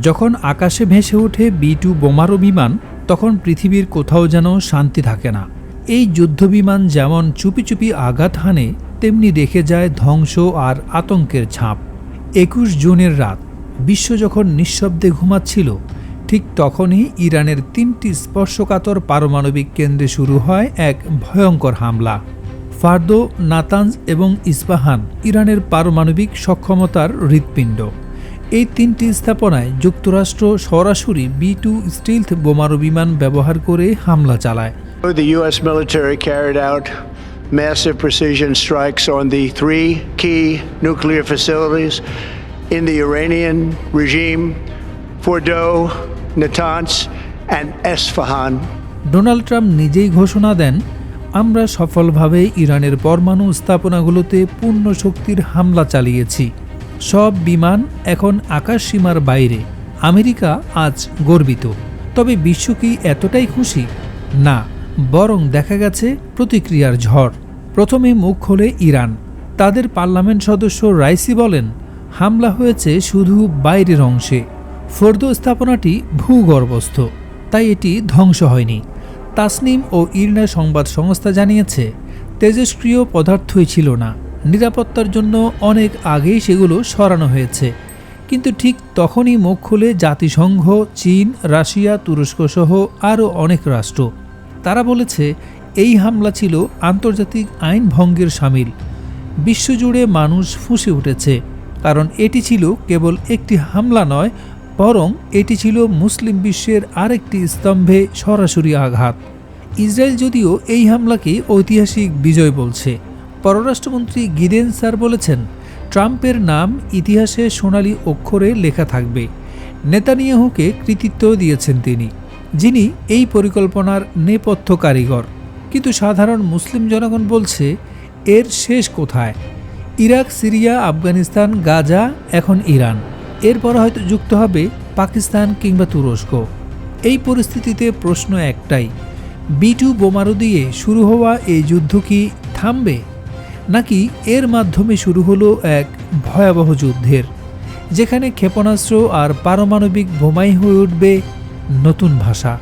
যখন আকাশে ভেসে ওঠে বি টু বোমারু বিমান, তখন পৃথিবীর কোথাও যেন শান্তি থাকে না। এই যুদ্ধবিমান যেমন চুপি চুপি আঘাত হানে, তেমনি রেখে যায় ধ্বংস আর আতঙ্কের ছাপ। একুশ জুনের রাত, বিশ্ব যখন নিঃশব্দে ঘুমাচ্ছিল, ঠিক তখনই ইরানের তিনটি স্পর্শকাতর পারমাণবিক কেন্দ্রে শুরু হয় এক ভয়ঙ্কর হামলা। ফার্দো, নাতানজ এবং ইস্পাহান ইরানের পারমাণবিক সক্ষমতার হৃৎপিণ্ড। এই তিনটি স্থাপনায় যুক্তরাষ্ট্র সরাসরি বি টু স্টিলথ বোমারু বিমান ব্যবহার করে হামলা চালায় the US military carried out massive precision strikes on the three key nuclear facilities in the Iranian regime, Fordo, Natanz, and Esfahan. Donald Trump নিজেই ঘোষণা দেন আমরা সফলভাবে ইরানের পরমাণু স্থাপনাগুলোতে পূর্ণ শক্তির হামলা চালিয়েছি সব বিমান এখন আকাশ সীমার বাইরে। আমেরিকা আজ গর্বিত। তবে বিশ্ব কি এতটাই খুশি? না, বরং দেখা গেছে প্রতিক্রিয়ার ঝড়। প্রথমে মুখ খোলে ইরান। তাদের পার্লামেন্ট সদস্য রাইসি বলেন, হামলা হয়েছে শুধু বাইরের অংশে। ফোর্দো স্থাপনাটি ভূগর্ভস্থ, তাই এটি ধ্বংস হয়নি। তাসনিম ও ইরনা সংবাদ সংস্থা জানিয়েছে, তেজস্ক্রিয় পদার্থই ছিল না। নিরাপত্তার জন্য অনেক আগেই সেগুলো সরানো হয়েছে। কিন্তু ঠিক তখনই মুখ খুলে জাতিসংঘ, চীন, রাশিয়া তুরস্ক সহ আরও অনেক রাষ্ট্র। তারা বলেছে, এই হামলা ছিল আন্তর্জাতিক আইন ভঙ্গের সামিল। বিশ্বজুড়ে মানুষ ফুঁসে উঠেছে, কারণ এটি ছিল কেবল একটি হামলা নয়, বরং এটি ছিল মুসলিম বিশ্বের আরেকটি স্তম্ভে সরাসরি আঘাত। ইসরায়েল যদিও এই হামলাকে ঐতিহাসিক বিজয় বলছে। পররাষ্ট্রমন্ত্রী গিদেন স্যার বলেছেন, ট্রাম্পের নাম ইতিহাসে সোনালি অক্ষরে লেখা থাকবে। নেতানিয়াহুকে কৃতিত্ব দিয়েছেন তিনি, যিনি এই পরিকল্পনার নেপথ্য কারিগর। কিন্তু সাধারণ মুসলিম জনগণ বলছে, এর শেষ কোথায়? ইরাক, সিরিয়া, আফগানিস্তান, গাজা, এখন ইরান। এরপর হয়তো যুক্ত হবে পাকিস্তান কিংবা তুরস্ক। এই পরিস্থিতিতে প্রশ্ন একটাই বিটু বোমারু দিয়ে শুরু হওয়া এই যুদ্ধ কি থামবে? নাকি এর মাধ্যমে শুরু হলো এক ভয়াবহ যুদ্ধের, যেখানে ক্ষেপণাস্ত্র আর পারমাণবিক বোমাই হয়ে উঠবে নতুন ভাষা।